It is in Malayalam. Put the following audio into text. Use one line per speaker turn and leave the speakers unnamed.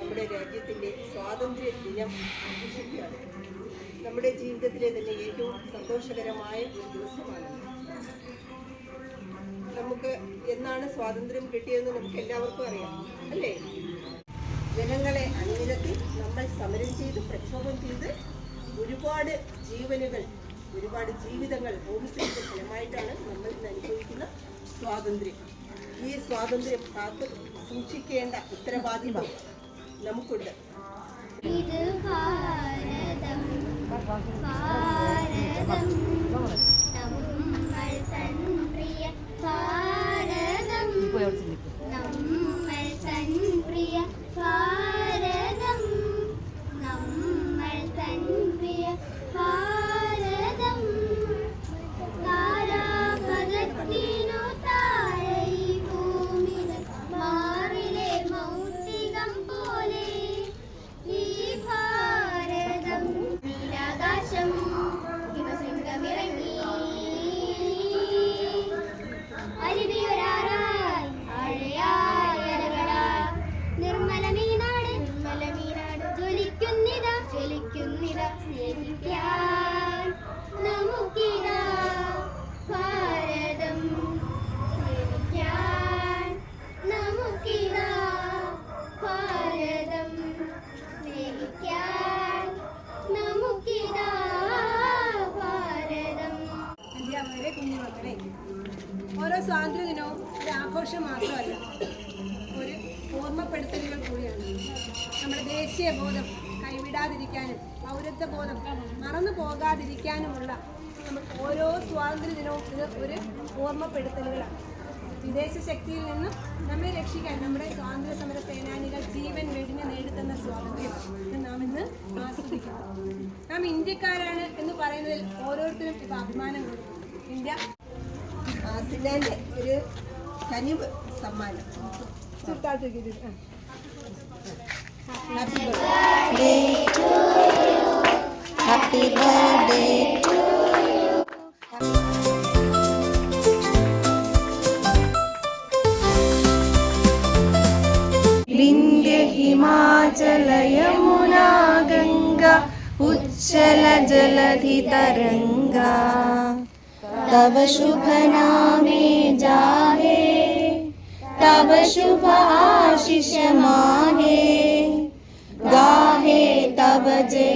നമ്മുടെ രാജ്യത്തിന്റെ സ്വാതന്ത്ര്യ ദിനം ആഘോഷിക്കുകയാണ്. നമ്മുടെ ജീവിതത്തിലെ തന്നെ ഏറ്റവും സന്തോഷകരമായ ഒരു ദിവസമാണ്. നമുക്ക് എന്നാണ് സ്വാതന്ത്ര്യം കിട്ടിയതെന്ന് നമുക്ക് എല്ലാവർക്കും അറിയാം അല്ലേ? ജനങ്ങളെ അണിനിരത്തി നമ്മൾ സമരം ചെയ്ത് പ്രക്ഷോഭം ചെയ്ത് ഒരുപാട് ജീവനുകൾ ഒരുപാട് ജീവിതങ്ങൾ ഹോമിസ്റ്റേജിന്റെ ഫലമായിട്ടാണ് നമ്മൾ അനുഭവിക്കുന്ന സ്വാതന്ത്ര്യം. ഈ സ്വാതന്ത്ര്യം കാത്തു സൂക്ഷിക്കേണ്ട ഉത്തരവാദിത്വം നമുക്കുണ്ട്.
ഇത് ഭാരതം ഭാരതം. നമ്മൾ തൻ പ്രിയ ഭാരതം. നമ്മൾ ജ്വലിക്കുന്നിത സ്നേഹിക്കാൻ നമുക്കിതാ ഭാരതം സ്നേഹിക്കാൻ നമുക്കിതാ ഭാരതം സ്നേഹിക്കാൻ നമുക്കിതാ ഭാരതം.
അധ്യാപകരെ കുഞ്ഞുമക്കളെ ഓരോ സ്വാതന്ത്ര്യ ദിനവും ഒരു ആഘോഷം മാത്രമല്ല ഒരു ഓർമ്മപ്പെടുത്തലുകൾ കൂടിയാണ്. നമ്മുടെ ദേശീയ ബോധം കൈവിടാതിരിക്കാനും പൗരത്വ ബോധം മറന്നു പോകാതിരിക്കാനുമുള്ള നമുക്ക് ഓരോ സ്വാതന്ത്ര്യ ദിനവും ഇത് ഒരു ഓർമ്മപ്പെടുത്തലുകളാണ്. വിദേശ ശക്തിയിൽ നിന്നും നമ്മെ രക്ഷിക്കാൻ നമ്മുടെ സ്വാതന്ത്ര്യ സമര സേനാനികൾ ജീവൻ വെടിഞ്ഞ് നേടിത്തന്ന സ്വാതന്ത്ര്യം നാം ഇന്ന് ആസ്വദിക്കുന്നു. നാം ഇന്ത്യക്കാരാണ് എന്ന് പറയുന്നതിൽ ഓരോരുത്തരും ഇപ്പൊ അഭിമാനം കൊടുക്കുന്നു ഇന്ത്യ
ആസിലാന്റെ ഒരു കനിവ് സമ്മാനം.
ഇത്
ഹാപ്പി ബർത്ത്ഡേ
मा चल यमुना गा उल जलधि तव शुभ ना मे जाहे तव शुभाशिषमाहे गाहे तब जे